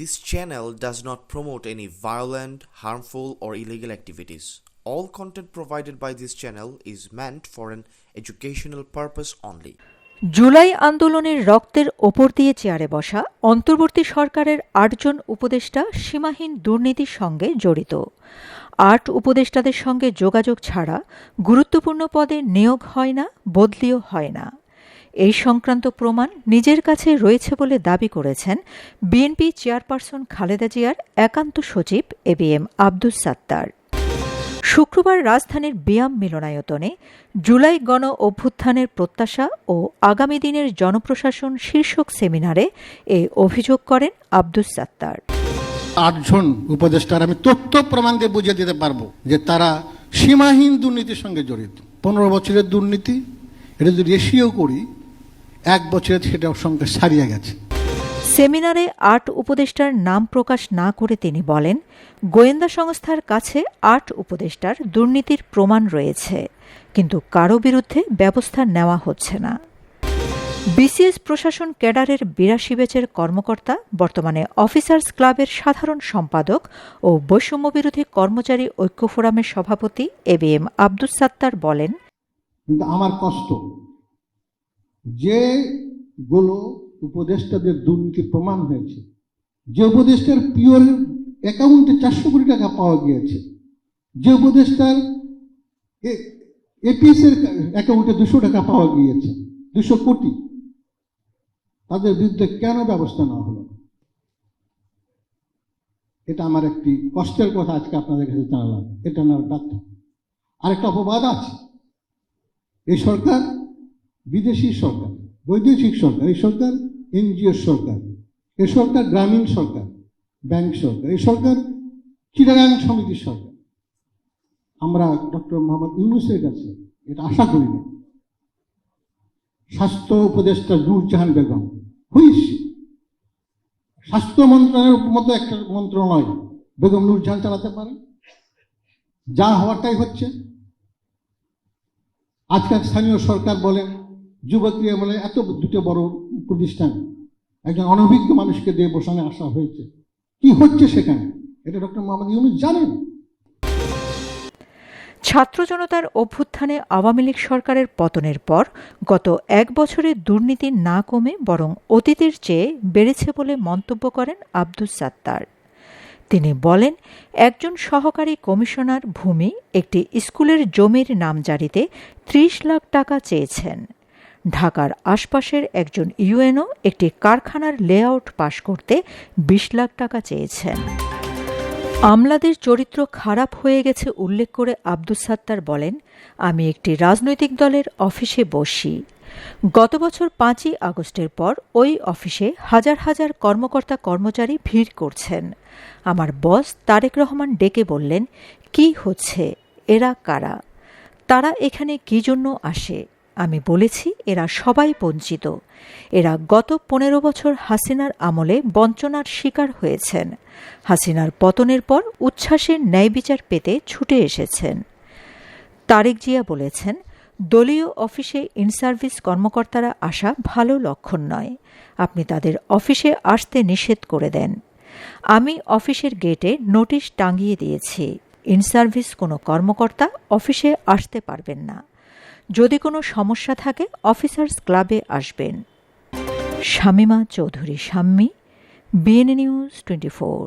This channel does not promote any violent, harmful, or illegal activities. All content provided by this channel is meant for an educational purpose only. July আন্দোলনের রক্তের ওপর দিয়ে চেয়ারে বসা অন্তর্বর্তী সরকারের আটজন উপদেষ্টা সীমাহীন দুর্নীতির সঙ্গে জড়িত আট উপদেষ্টাদের সঙ্গে যোগাযোগ ছাড়া গুরুত্বপূর্ণ পদে নিয়োগ হয় না বদলিও হয় না এই সংক্রান্ত প্রমাণ নিজের কাছে রয়েছে বলে দাবি করেছেন বিএনপি চেয়ারপারসন খালেদা জিয়ার একান্ত সচিব A B M Abdus Sattar. শুক্রবার রাজধানীর বিয়াম মিলনায়তনে জুলাই গণ অভ্যুত্থানের প্রত্যাশা ও আগামী দিনের জনপ্রশাসন শীর্ষক সেমিনারে এ অভিযোগ করেন আব্দুস সাত্তার। আটজন উপদেষ্টার আমি তথ্য প্রমাণ দিয়ে বুঝিয়ে দিতে পারব যে তারা সীমাহীন দুর্নীতির সঙ্গে জড়িত। পনেরো বছরের দুর্নীতি, এটা যদি রেশিও করি এক বছরে সেটা সংখ্যা ছাড়িয়ে গেছে। সেমিনারে আট উপদেষ্টার নাম প্রকাশ না করে তিনি বলেন গোয়েন্দা সংস্থার কাছে আট উপদেষ্টার দুর্নীতির প্রমাণ রয়েছে কিন্তু কারও বিরুদ্ধে ব্যবস্থা নেওয়া হচ্ছে না। বিসিএস প্রশাসন ক্যাডারের বিরাশি ব্যাচের কর্মকর্তা বর্তমানে অফিসার্স ক্লাবের সাধারণ সম্পাদক ও বৈষম্যবিরোধী কর্মচারী ঐক্য ফোরামের সভাপতি A B M Abdus Sattar বলেন কিন্তু আমার কষ্ট যেগুলো উপদেষ্টাদের দুর্নীতি প্রমাণ হয়েছে, যে উপদেষ্টার পিওর অ্যাকাউন্টে চারশো কোটি টাকা পাওয়া গিয়েছে, যে উপদেষ্টার এপিএস এর অ্যাকাউন্টে দুশো টাকা পাওয়া গিয়েছে, দুশো কোটি, তাদের বিরুদ্ধে কেন ব্যবস্থা নেওয়া হলো? এটা আমার একটি কষ্টের কথা আজকে আপনাদের কাছে জানালাম, এটা আমার ব্যর্থ আরেকটা অপবাদ আছে, এই সরকার বিদেশি সরকার, বৈদেশিক সরকার, এই সরকার এনজিও সরকার, এই সরকার গ্রামীণ সরকার, ব্যাংক সরকার, এই সরকার চিটাগাং সমিতির সরকার। আমরা ডক্টর মোহাম্মদ ইউনুসের কাছে এটা আশা করি না। স্বাস্থ্য উপদেষ্টা নূরজাহান বেগম, হুইস। স্বাস্থ্য মন্ত্রণালয়ের মতো একটা মন্ত্রণালয় বেগম নূরজাহান চালাতে পারে? যা হওয়াটাই হচ্ছে। আজকাল স্থানীয় সরকার বলেন যুবক্রিয়া বলে, এত দুটো বড় প্রতিষ্ঠান, একজন অনভিজ্ঞ মানুষকে দিয়ে বসানো আসা হয়েছে। কি হচ্ছে সেখানে? এটা ডক্টর মোহাম্মদ ইউনুস জানেন। ছাত্র জনতার অভ্যুত্থানে আওয়ামী লীগ সরকারের পতনের পর গত এক বছরে দুর্নীতি না কমে বরং অতীতের চেয়ে বেড়েছে বলে মন্তব্য করেন আব্দুস সাত্তার। তিনি বলেন, একজন সহকারী কমিশনার ভূমি একটি স্কুলের জমির নাম জারিতে ত্রিশ লাখ টাকা চেয়েছেন। ঢাকার আশপাশের একজন ইউএনও একটি কারখানার লেআউট পাশ করতে বিশ লাখ টাকা চেয়েছেন আমলাদের চরিত্র খারাপ হয়ে গেছে উল্লেখ করে আব্দুস সাত্তার বলেন, আমি একটি রাজনৈতিক দলের অফিসে বসি। গত বছর পাঁচই আগস্টের পর ওই অফিসে হাজার হাজার কর্মকর্তা কর্মচারী ভিড় করছেন। আমার বস তারেক রহমান ডেকে বললেন, কি হচ্ছে? এরা কারা? তারা এখানে কি জন্য আসে? আমি বলেছি, এরা সবাই বঞ্চিত। এরা গত পনেরো বছর হাসিনার আমলে বঞ্চনার শিকার হয়েছেন। হাসিনার পতনের পর উচ্ছ্বাসের ন্যায় বিচার পেতে ছুটে এসেছেন। তারেক জিয়া বলেছেন, দলীয় অফিসে ইনসার্ভিস কর্মকর্তারা আসা ভালো লক্ষণ নয়। আপনি তাদের অফিসে আসতে নিষেধ করে দেন। আমি অফিসের গেটে নোটিশ টাঙিয়ে দিয়েছি। ইনসার্ভিস কোনো কর্মকর্তা অফিসে আসতে পারবেন না। যদি কোনো সমস্যা থাকে অফিসার্স ক্লাবে আসবেন। Shamima Chowdhury Shammi BNA news twenty four